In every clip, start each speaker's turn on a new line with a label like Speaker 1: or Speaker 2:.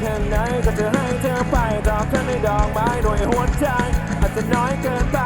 Speaker 1: แค่ไหนก็จะให้เธอไปดอกแค่ในดอกไม้ด้วยหัวใจอาจจะน้อยเกินไป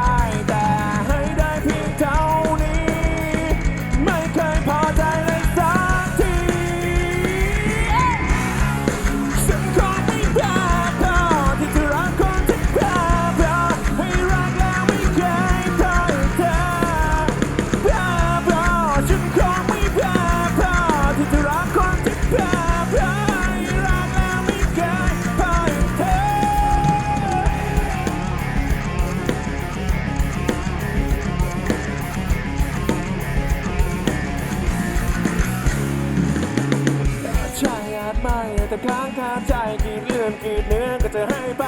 Speaker 1: แต่ค้างคาใจกีดเลื่อนกีดเนื้อก็จะให้ไป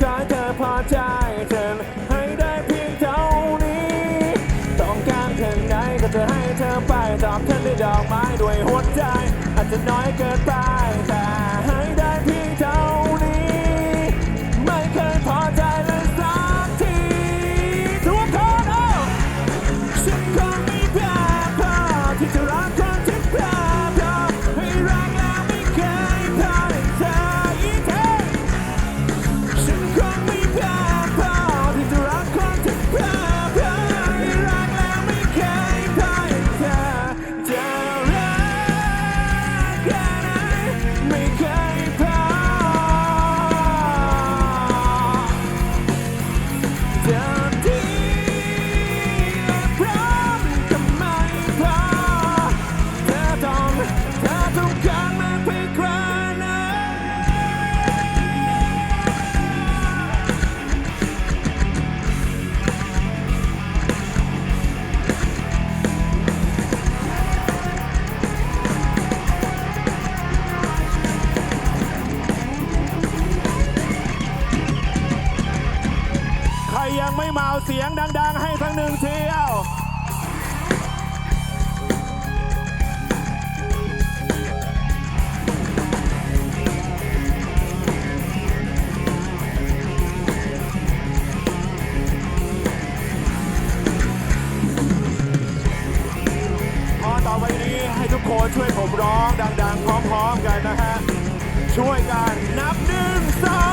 Speaker 1: ขอให้เธอพอใจเธอให้ได้เพียงเท่านี้ ต้องการเท่าไหนก็จะให้เธอไปตอบแทนด้วยดอกไม้ด้วยหัวใจ อาจจะน้อยเกินไปแต่ ยังไม่เมาเสียงดัง ๆ ให้ทั้งหนึ่งเที่ยวพอต่อไปนี้ให้ทุกคนช่วยผมร้องดัง ๆ พร้อม ๆ กันนะฮะ ช่วยกันนับหนึ่งสอง